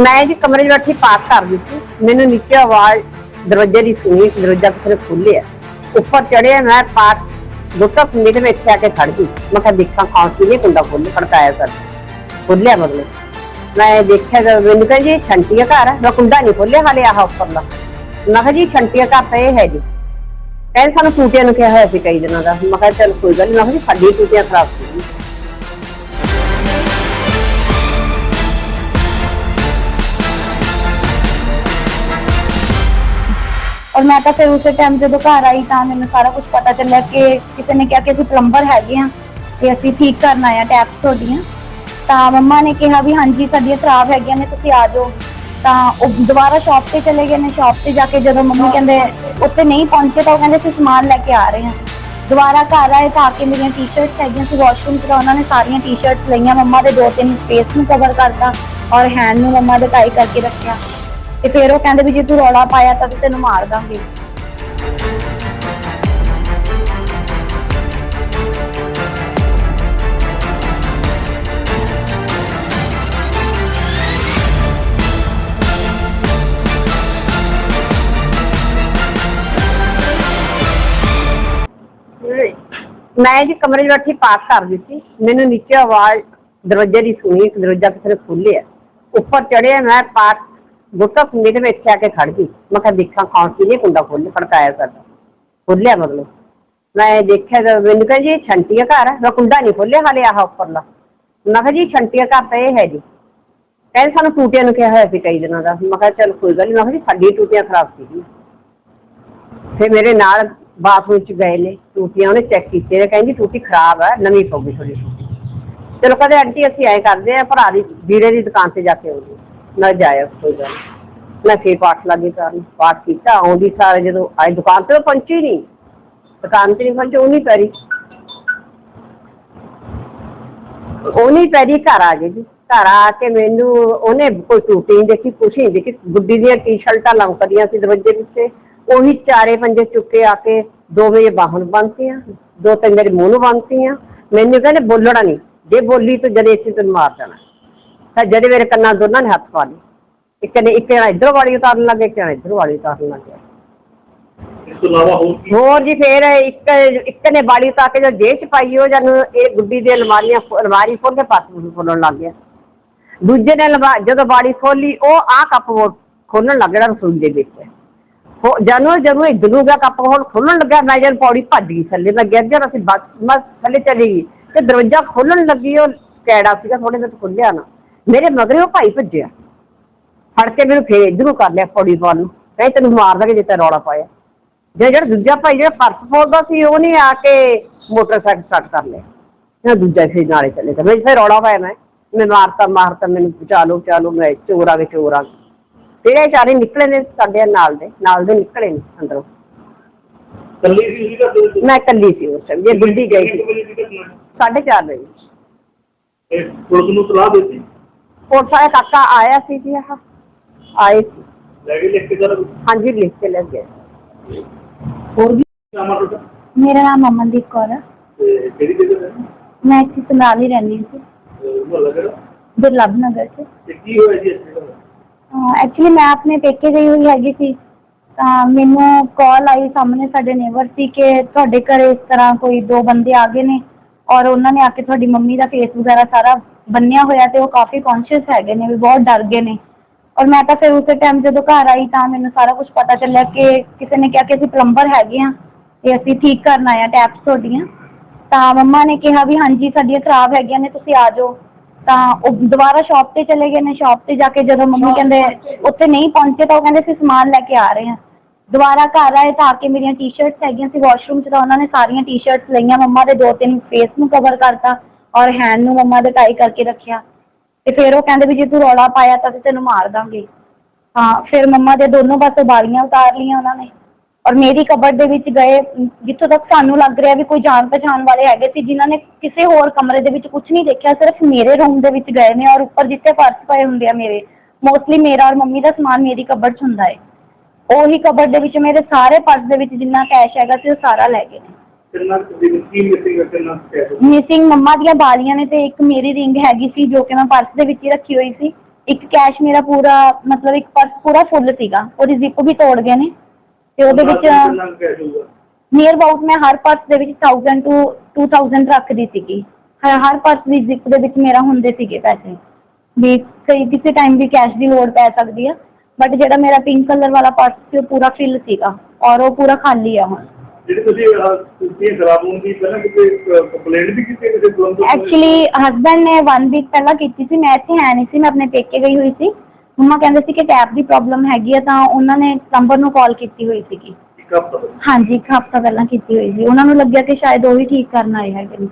ਮੈਂ ਜੀ ਕਮਰੇ 'ਚ ਬੈਠੀ ਪਾਠ ਕਰ ਦਿੱਤੀ ਮੈਨੂੰ ਨੀਚੇ ਆਵਾਜ਼ ਦਰਵਾਜ਼ੇ ਦੀ ਸੁਣੀ, ਦਰਵਾਜ਼ਾ ਕਿਸੇ ਨੇ ਉੱਪਰ ਚੜਿਆ ਮੈਂ, ਪਾਠ ਗੁੱਟਾ ਕੁੰਡੇ ਦੇ ਵਿੱਚ ਆ ਕੇ ਖੜ ਗਈ। ਮੈਂ ਕਿਹਾ ਦੇਖਾਂ ਕੌਣ ਸੀ, ਇਹ ਕੁੰਡਾ ਖੋਲ੍ਹ ਖੜਕਾਇਆ ਸਰ। ਖੁੱਲਿਆ ਮਤਲਬ। ਮੈਂ ਦੇਖਿਆ ਜਦ ਮੈਨੂੰ ਕਹਿੰਦੀ ਛੰਟੀਆ ਘਰ ਹੈ ਮੈਂ ਕੁੰਡਾ ਨਹੀਂ ਖੋਲਿਆ ਹਾਲੇ ਆਹ ਉੱਪਰਲਾ। ਮੈਂ ਕਿਹਾ ਜੀ ਛੰਟੀਆ ਘਰ ਤਾਂ ਇਹ ਹੈ ਜੀ। ਕਹਿੰਦੇ ਸਾਨੂੰ ਟੂਟੀਆਂ ਨੂੰ ਕਿਹਾ ਹੋਇਆ ਸੀ ਕਈ ਦਿਨਾਂ ਦਾ। ਮੈਂ ਕਿਹਾ ਚੱਲ ਕੋਈ ਗੱਲ ਨਹੀਂ ਮੈਂ ਕਿਹਾ ਜੀ ਸਾਡੀ ਟੂਟੀਆਂ ਖਰਾਬ ਸੀ ਔਰ ਮੈਂ ਤਾਂ ਫਿਰ ਉਸੇ ਟਾਈਮ ਜਦੋਂ ਘਰ ਆਈ ਤਾਂ ਮੈਨੂੰ ਸਾਰਾ ਕੁਝ ਪਤਾ ਚੱਲਿਆ ਕਿ ਕਿਸੇ ਨੇ ਕਿਹਾ ਕਿ ਅਸੀਂ ਪਲੰਬਰ ਹੈਗੇ ਆ ਤੇ ਅਸੀਂ ਠੀਕ ਕਰਨ ਆਏ ਆ ਟੈਪਸ ਤੁਹਾਡੀਆਂ। ਤਾਂ ਮੰਮਾ ਨੇ ਕਿਹਾ ਵੀ ਹਾਂਜੀ, ਸਾਡੀਆਂ ਖਰਾਬ ਹੈਗੀਆਂ ਨੇ, ਤੁਸੀਂ ਆ ਜਾਓ। ਤਾਂ ਉਹ ਦੁਬਾਰਾ ਸ਼ਾਪ ਤੇ ਚਲੇ ਗਏ ਨੇ ਸ਼ਾਪ ਤੇ ਜਾ ਕੇ ਜਦੋਂ ਮੰਮੀ ਕਹਿੰਦੇ ਉੱਥੇ ਨਹੀਂ ਪਹੁੰਚੇ ਤਾਂ ਉਹ ਕਹਿੰਦੇ ਅਸੀਂ ਸਮਾਨ ਲੈ ਕੇ ਆ ਰਹੇ ਹਾਂ। ਦੁਬਾਰਾ ਘਰ ਆਏ ਤਾਂ ਆ ਕੇ ਮੇਰੀਆਂ ਟੀ-ਸ਼ਰਟਸ ਹੈਗੀਆਂ ਸੀ ਵਾਸ਼ਰੂਮ ਚ ਉਹਨਾਂ ਨੇ ਸਾਰੀਆਂ ਟੀ-ਸ਼ਰਟਸ ਲਈਆਂ, ਮੰਮਾ ਦੇ ਦੋ ਤਿੰਨ ਫੇਸ ਨੂੰ ਕਵਰ ਕਰਤਾ ਔਰ ਹੈਂਡ ਨੂੰ ਮੰਮਾ ਦੇ ਟਾਈ ਕਰਕੇ ਰੱਖਿਆ। ਤੇ ਫਿਰ ਉਹ ਕਹਿੰਦੇ ਵੀ ਜੇ ਤੂੰ ਰੌਲਾ ਪਾਇਆ ਤਾਂ ਅਸੀਂ ਤੈਨੂੰ ਮਾਰ ਦਾਂਗੇ। ਮੈਂ ਜੀ ਕਮਰੇ 'ਚ ਬੈਠੀ ਪਾਠ ਕਰ ਦਿੱਤੀ ਮੈਨੂੰ ਨੀਚੇ ਆਵਾਜ਼, ਦਰਵਾਜ਼ੇ ਦੀ ਸੁਣੀ ਦਰਵਾਜ਼ਾ ਕਿਸੇ ਨੇ ਖੋਲ੍ਹਿਆ। ਉੱਪਰ ਚੜਿਆ ਮੈਂ, ਪਾਠ ਗੁੱਟਾ ਕੁੰਡੇ ਦੇ ਵਿੱਚ ਆ ਕੇ ਖੜ ਗਈ। ਮੈਂ ਕਿਹਾ, ਦੇਖਾਂ ਕੌਣ ਸੀ ਇਹ ਕੁੰਡਾ ਖੋਲ ਫੜਕਾਇਆ ਸਾਡਾ। ਖੋਲਿਆ ਮਤਲਬ ਮੈਂ ਦੇਖਿਆ ਜਦ ਮੈਨੂੰ ਕਹਿੰਦੀ, ਇਹ ਛੰਟੀਆ ਘਰ ਹੈ ਮੈਂ ਕੁੰਡਾ ਨਹੀਂ ਖੋਲਿਆ ਹਾਲੇ ਆਹ ਉੱਪਰਲਾ। ਮੈਂ ਕਿਹਾ, ਜੀ, ਛੰਟੀਆ ਘਰ ਤਾਂ ਇਹ ਹੈ ਜੀ। ਕਹਿੰਦੇ ਸਾਨੂੰ ਟੂਟੀਆਂ ਨੂੰ ਕਿਹਾ ਹੋਇਆ ਸੀ ਕਈ ਦਿਨਾਂ ਦਾ। ਮੈਂ ਕਿਹਾ, ਚੱਲ ਕੋਈ ਗੱਲ ਨਹੀਂ ਮੈਂ ਕਿਹਾ, ਜੀ ਸਾਡੀ ਟੂਟੀਆਂ ਖਰਾਬ ਸੀ ਫਿਰ ਮੇਰੇ ਨਾਲ ਬਾਥਰੂਮ ਚ ਗਏ ਨੇ। ਟੂਟੀਆਂ ਉਹਨੇ ਚੈੱਕ ਕੀਤੀਆਂ ਨੇ। ਕਹਿੰਦੀ, ਟੂਟੀ ਖਰਾਬ ਹੈ ਨਵੀਂ ਪਊਗੀ ਥੋੜੀ ਚਲੋ ਕਦੇ ਆਂਟੀ, ਅਸੀਂ ਐ ਕਰਦੇ ਆ, ਭਰਾ ਦੀ, ਵੀਰੇ ਦੀ ਦੁਕਾਨ ਤੇ ਜਾ ਕੇ ਆਉਂਦੇ ਨਾ ਜਾਇਆ ਕੋਈ ਗੱਲ। ਮੈਂ ਫੇਰ ਪਾਠ ਲੱਗੀ ਕਰਨ, ਪਾਠ ਕੀਤਾ, ਆਉਂਦੀ ਸਾਰੇ ਜਦੋਂ ਆਈ ਦੁਕਾਨ ਤੇ ਪਹੁੰਚੀ ਨਹੀਂ ਦੁਕਾਨ ਤੇ ਨਹੀਂ ਪਹੁੰਚੀ ਉਹ ਨਹੀਂ ਪੈਰੀ। ਉਹ ਨਹੀਂ ਪੈਰੀ ਘਰ ਆ ਗਈ ਜੀ। ਘਰ ਆ ਕੇ ਮੈਨੂੰ ਉਹਨੇ ਕੋਈ ਟੂਟੀ ਨਹੀਂ ਦੇਖੀ, ਕੁਛ ਨਹੀਂ ਦੇਖੀ। ਗੁੱਡੀ ਦੀਆਂ ਟੀ-ਸ਼ਰਟਾਂ ਲੰਕਦੀਆਂ ਸੀ ਦਰਵਾਜ਼ੇ ਪਿੱਛੇ। ਉਹੀ ਚਾਰੇ ਪੰਜੇ ਚੁੱਕੇ ਆ ਕੇ ਦੋ ਮੇਰੇ ਬਾਹਾਂ ਨੂੰ ਬੰਨਤੀਆਂ, ਦੋ ਤਿੰਨ ਮੇਰੇ ਮੂੰਹ ਨੂੰ ਬੰਨਤੀਆਂ। ਮੈਨੂੰ ਕਹਿੰਦੇ, ਬੋਲਣਾ ਨਹੀਂ ਜੇ ਬੋਲੀ ਤਾਂ ਜਦੇ ਅਸੀਂ ਤੈਨੂੰ ਮਾਰ ਦੇਣਾ। ਤਾਂ ਜਦੇ ਮੇਰੇ ਕੰਨਾਂ ਦੋਨਾਂ ਨੇ ਹੱਥ ਪਾ ਲਏ। ਇੱਕ ਨੇ ਇੱਕ ਜਣਾ ਇੱਧਰ ਵਾਲੀ ਉਤਾਰਨ ਲੱਗੇ ਇੱਕ ਜਣਾ ਇੱਧਰ ਵਾਲੀ ਉਤਾਰਨ ਲੱਗਿਆ ਇਸ ਤੋਂ ਇਲਾਵਾ ਹੋਰ ਕੀ? ਹੋਰ ਜੀ ਫੇਰ ਇੱਕ ਇੱਕ ਨੇ ਬਾੜੀ ਉਤਾਰ ਕੇ ਜਦ ਜੇਬ ਚ ਪਾਈ ਉਹ ਜਨ ਇਹ ਗੁੱਡੀ ਦੇ ਅਲਮਾਰੀਆਂ ਅਲਮਾਰੀ ਖੋਲ ਕੇ ਪੱਤ ਖੋਲਣ ਲੱਗ ਗਿਆ। ਦੂਜੇ ਨੇ ਜਦੋਂ ਬਾੜੀ ਖੋਲੀ ਉਹ ਆ ਕੱਪ ਖੋਲਣ ਲੱਗ ਗਿਆ ਰਸੋਈ ਦੇ ਵਿੱਚ। ਹੋ ਜਾਨੋ ਜਦੋਂ ਇਹ ਦਲੂਗਾ ਕੱਪ ਹੋਲ ਖੋਲਣ ਲੱਗਾ ਮੈਂ ਜਦ ਪੌੜੀ ਭੱਜ ਗਈ ਥੱਲੇ ਮੈਂ ਗਿਰ ਗਿਆ ਅਸੀਂ ਬਸ ਥੱਲੇ ਚਲੀ ਗਈ। ਤੇ ਦਰਵਾਜ਼ਾ ਖੋਲਣ ਲੱਗੀ ਉਹ ਕੈੜਾ ਸੀਗਾ ਥੋੜੇ ਜਿਹਾ ਖੁੱਲਿਆ ਨਾ। ਮੇਰੇ ਮਗਰੇ ਉਹ ਭਾਈ ਭੱਜਿਆ। ਫੜ ਕੇ ਮੈਨੂੰ ਫੇਰ ਇਧਰੋਂ ਕਰ ਲਿਆ ਪੌੜੀ ਪਾਉਣ ਨੂੰ। ਕਹੇ ਤੈਨੂੰ ਮਾਰ ਦਾਂਗੇ ਜੇ ਤੇ ਰੌਲਾ ਪਾਇਆ। ਜੇ ਜਿਹੜਾ ਦੂਜਾ ਭਾਈ ਜਿਹੜਾ ਫ਼ਰਕ ਫੋੜਦਾ ਸੀ ਉਹਨੇ ਆ ਕੇ ਮੋਟਰਸਾਈਕਲ ਸਟਾਰਟ ਕਰ ਲਿਆ। ਨਾ ਦੂਜਾ ਫੇਰ ਨਾਲੇ ਚੱਲੇ ਤਾਂ। ਮੈਂ ਫੇਰ ਰੌਲਾ ਪਾਇਆ ਮੈਂ। ਮੈਂ ਮਾਰਤਾ ਮਾਰਤਾ ਮੈਨੂੰ ਬਚਾ ਲਓ ਬਚਾ ਲਓ। ਮੈਂ ਚੋਰ ਆ ਗਏ ਚੋਰ ਆ ਗਏ। ਤੇਰੇ ਚਾਰੇ ਨਿਕਲੇ ਨੇ ਸਾਡੇ ਨਾਲ ਦੇ। ਨਾਲ ਦੇ ਨਿਕਲੇ ਨੇ ਅੰਦਰੋਂ। ਕੱਲੀ ਸੀ ਸੀ ਘਰ ਦੇ ਮੈਂ ਇਕੱਲੀ ਸੀ ਉਸ ਜੇ ਗੁੱਡੀ ਗਈ ਸੀ। ਕਿੰਨੇ ਵਜੇ। ਇਹ ਪੁਲਿਸ ਨੂੰ ਸਲਾਹ ਦਿੱਤੀ? ਉਹ ਸਾਡਾ ਕਾਕਾ ਆਇਆ ਸੀ ਜੀ ਆਹ ਆਏ ਸੀ। ਲੈ ਕੇ ਲਿਖ ਕੇ ਜਰਾ ਹਾਂਜੀ ਲਿਖ ਕੇ ਲੱਗ ਗਏ। ਹੋਰ ਵੀ ਨਾਮ ਆ ਤੁਹਾਡਾ? ਮੇਰਾ ਨਾਮ ਅਮਨਦੀਪ ਕੌਰ ਹੈ ਤੇ ਕਿਹੜੀ ਜਗ੍ਹਾ ਹੈ? ਮੈਂ ਇੱਥੇ ਸਨਾਲ ਹੀ ਰਹਿੰਦੀ ਸੀ। ਮੁਹੱਲਾ ਕਿਹੜਾ? ਦੁਰਲਭ ਨਗਰ 'ਚ। ਤੇ ਕੀ ਹੋਇਆ ਜੀ ਇੱਥੇ? ਐਕਚੁਅਲੀ ਮੈਂ ਆਪਣੇ ਪੇਕੇ ਗਈ ਹੋਈ ਹੈਗੀ ਸੀ। ਤਾਂ ਮੈਨੂੰ ਕਾਲ ਆਈ ਸਾਹਮਣੇ ਸਾਡੇ ਨੇਬਰ ਸੀ ਕਿ ਤੁਹਾਡੇ ਘਰੇ ਇਸ ਤਰ੍ਹਾਂ ਕੋਈ ਦੋ ਬੰਦੇ ਆ ਗਏ ਨੇ ਔਰ ਉਹਨਾਂ ਨੇ ਆ ਕੇ ਤੁਹਾਡੀ ਮੰਮੀ ਦਾ ਫੇਸ ਵਗੈਰਾ ਸਾਰਾ ਬੰਨਿਆ ਹੋਇਆ ਤੇ ਉਹ ਕਾਫੀ ਕੌਨਸ਼ੀਅਸ ਹੈਗੇ ਨੇ ਵੀ ਬਹੁਤ ਡਰ ਗਏ ਨੇ। ਔਰ ਮੈਂ ਤਾਂ ਫਿਰ ਉਸੇ ਟਾਈਮ ਜਦੋਂ ਘਰ ਆਈ ਤਾਂ ਮੈਨੂੰ ਸਾਰਾ ਕੁਝ ਪਤਾ ਚੱਲਿਆ ਕਿ ਕਿਸੇ ਨੇ ਕਿਹਾ ਕਿ ਅਸੀਂ ਪਲੰਬਰ ਹੈਗੇ ਆ ਤੇ ਅਸੀਂ ਠੀਕ ਕਰਨ ਆਏ ਆ ਟੈਪਸ ਤੁਹਾਡੀਆਂ। ਤਾਂ ਮੰਮਾ ਨੇ ਕਿਹਾ ਵੀ ਹਾਂਜੀ ਸਾਡੀਆਂ ਖਰਾਬ ਹੈਗੀਆਂ ਨੇ ਤੁਸੀਂ ਆ ਜਾਓ। ਤਾਂ ਉਹ ਦੁਬਾਰਾ ਸ਼ਾਪ ਤੇ ਚਲੇ ਗਏ ਨੇ ਸ਼ਾਪ ਤੇ ਜਾ ਕੇ ਜਦੋਂ ਮੰਮੀ ਕਹਿੰਦੇ ਉੱਥੇ ਨਹੀਂ ਪਹੁੰਚੇ ਤਾਂ ਉਹ ਕਹਿੰਦੇ ਅਸੀਂ ਸਮਾਨ ਲੈ ਕੇ ਆ ਰਹੇ ਹਾਂ। ਦੁਬਾਰਾ ਘਰ ਆਏ ਤਾਂ ਆ ਕੇ ਮੇਰੀਆਂ ਟੀ-ਸ਼ਰਟਸ ਹੈਗੀਆਂ ਸੀ ਵਾਸ਼ਰੂਮ 'ਚ ਤਾਂ ਉਹਨਾਂ ਨੇ ਸਾਰੀਆਂ ਟੀ-ਸ਼ਰਟਸ ਲਈਆਂ ਮੰਮਾ ਦੇ ਦੋ ਤਿੰਨ ਫੇਸ ਨੂੰ ਕਵਰ ਕਰਤਾ। ਔਰ ਹੈਂਡ ਨੂੰ ਮੰਮਾ ਦੇ ਟਾਈ ਕਰਕੇ ਰੱਖਿਆ। ਤੇ ਫਿਰ ਉਹ ਕਹਿੰਦੇ ਵੀ ਜੇ ਤੂੰ ਰੌਲਾ ਪਾਇਆ ਤਾਂ ਅਸੀਂ ਤੈਨੂੰ ਮਾਰ ਦਾਂਗੇ। ਹਾਂ, ਫਿਰ ਮੰਮਾ ਦੇ ਦੋਨੋਂ ਪਾਸੇ ਬਾਰੀਆਂ ਉਤਾਰ ਲਈਆਂ ਉਹਨਾਂ ਨੇ। ਔਰ ਮੇਰੀ ਕਬਰ ਦੇ ਵਿੱਚ ਗਏ, ਜਿੱਥੋਂ ਤੱਕ ਸਾਨੂੰ ਲੱਗ ਰਿਹਾ ਵੀ ਕੋਈ ਜਾਣ ਪਛਾਣ ਵਾਲੇ ਹੈਗੇ ਸੀ, ਜਿਨ੍ਹਾਂ ਨੇ ਕਿਸੇ ਹੋਰ ਕਮਰੇ ਦੇ ਵਿੱਚ ਕੁਝ ਨਹੀਂ ਦੇਖਿਆ, ਸਿਰਫ ਮੇਰੇ ਰੂਮ ਦੇ ਵਿੱਚ ਗਏ ਨੇ ਔਰ ਉੱਪਰ ਜਿੱਥੇ ਫਰਸ਼ ਪਏ ਹੁੰਦੇ ਆ ਮੇਰੇ ਮੋਸਟਲੀ ਮੇਰਾ ਔਰ ਮੰਮੀ ਦਾ ਸਮਾਨ ਮੇਰੀ ਕਬਰ 'ਚ ਹੁੰਦਾ ਹੈ ਉਹੀ ਕਬਰ ਦੇ ਵਿੱਚ ਮੇਰੇ ਸਾਰੇ ਪਰਸ ਦੇ ਵਿੱਚ ਜਿੰਨਾ ਕੈਸ਼ ਹੈਗਾ ਸੀ, ਉਹ ਸਾਰਾ ਲੈ ਗਏ ਨੇ। ਕਿੰਨਾ ਕੁ ਦੀ ਕੀ ਮਿਸਿੰਗ ਹੈ ਕਿੰਨਾ ਕੁ cash ਹੈ? ਮਿਸਿੰਗ ਮੰਮਾ ਦੀਆਂ ਬਾਲੀਆਂ ਨੇ ਤੇ ਇੱਕ ਮੇਰੀ ਰਿੰਗ ਹੈਗੀ ਸੀ ਜੋ ਕਿ ਮੈਂ ਪਰਸ ਦੇ ਵਿੱਚ ਹੀ ਰੱਖੀ ਹੋਈ ਸੀ। ਇੱਕ ਕੈਸ਼ ਮੇਰਾ ਪੂਰਾ ਮਤਲਬ ਇੱਕ ਪਰਸ ਪੂਰਾ ਫੁੱਲ ਸੀਗਾ। ਉਹਦੀ ਜ਼ਿਪ ਵੀ ਤੋੜ ਗਏ ਨੇ। ਤੇ ਉਹਦੇ ਵਿੱਚ ਕਿੰਨਾ ਨੀਅਰ ਅਬਾਊਟ ਮੈਂ ਹਰ ਪਰਸ ਦੇ ਵਿੱਚ 1000 ਤੋਂ 2000 ਰੱਖਦੀ ਸੀਗੀ। ਹਰ ਹਰ ਪਰਸ ਦੀ ਜ਼ਿਪ ਦੇ ਵਿੱਚ ਮੇਰਾ ਹੁੰਦੇ ਸੀਗੇ ਪੈਸੇ। ਵੀ ਕਈ ਕਿਸੇ ਟਾਈਮ ਵੀ ਕੈਸ਼ ਦੀ ਲੋੜ ਪੈ ਸਕਦੀ ਆ। ਬਟ ਜਿਹੜਾ ਮੇਰਾ ਪਿੰਕ ਕਲਰ ਵਾਲਾ ਪਰਸ ਸੀ ਉਹ ਪੂਰਾ ਫਿਲ ਸੀਗਾ। ਔਰ ਉਹ ਪੂਰਾ ਖਾਲੀ ਆ ਹੁਣ। ਜਿਹੜੀ ਤੁਸੀਂ ਤੁਸੀਂ ਖਰਾਬ ਹੋਣ ਦੀ ਪਹਿਲਾਂ ਕਿਤੇ ਕੰਪਲੇਂਟ ਵੀ ਕੀਤੀ ਹੈ ਕਿਸੇ ਫਰਮ ਤੋਂ? ਐਕਚੁਅਲੀ ਹਸਬੰਡ ਨੇ 1 ਵੀਕ ਪਹਿਲਾਂ ਕੀਤੀ ਸੀ ਮੈਂ ਇੱਥੇ ਹੈ ਨਹੀਂ ਸੀ ਮੈਂ ਆਪਣੇ ਪੇਕੇ ਗਈ ਹੋਈ ਸੀ। ਮੰਮਾ ਕਹਿੰਦੇ ਸੀ ਕਿ ਟੈਪ ਦੀ ਪ੍ਰੋਬਲਮ ਹੈਗੀ ਆ ਤਾਂ ਉਹਨਾਂ ਨੇ ਪਲੰਬਰ ਨੂੰ ਕਾਲ ਕੀਤੀ ਹੋਈ ਸੀਗੀ। ਇੱਕ ਹਫ਼ਤਾ ਹਾਂਜੀ ਇੱਕ ਹਫਤਾ ਪਹਿਲਾਂ ਕੀਤੀ ਹੋਈ ਸੀ। ਉਹਨਾਂ ਨੂੰ ਲੱਗਿਆ ਕਿ ਸ਼ਾਇਦ ਉਹ ਹੀ ਠੀਕ ਕਰਨ ਆਏ ਹੈਗੇ ਨੇ।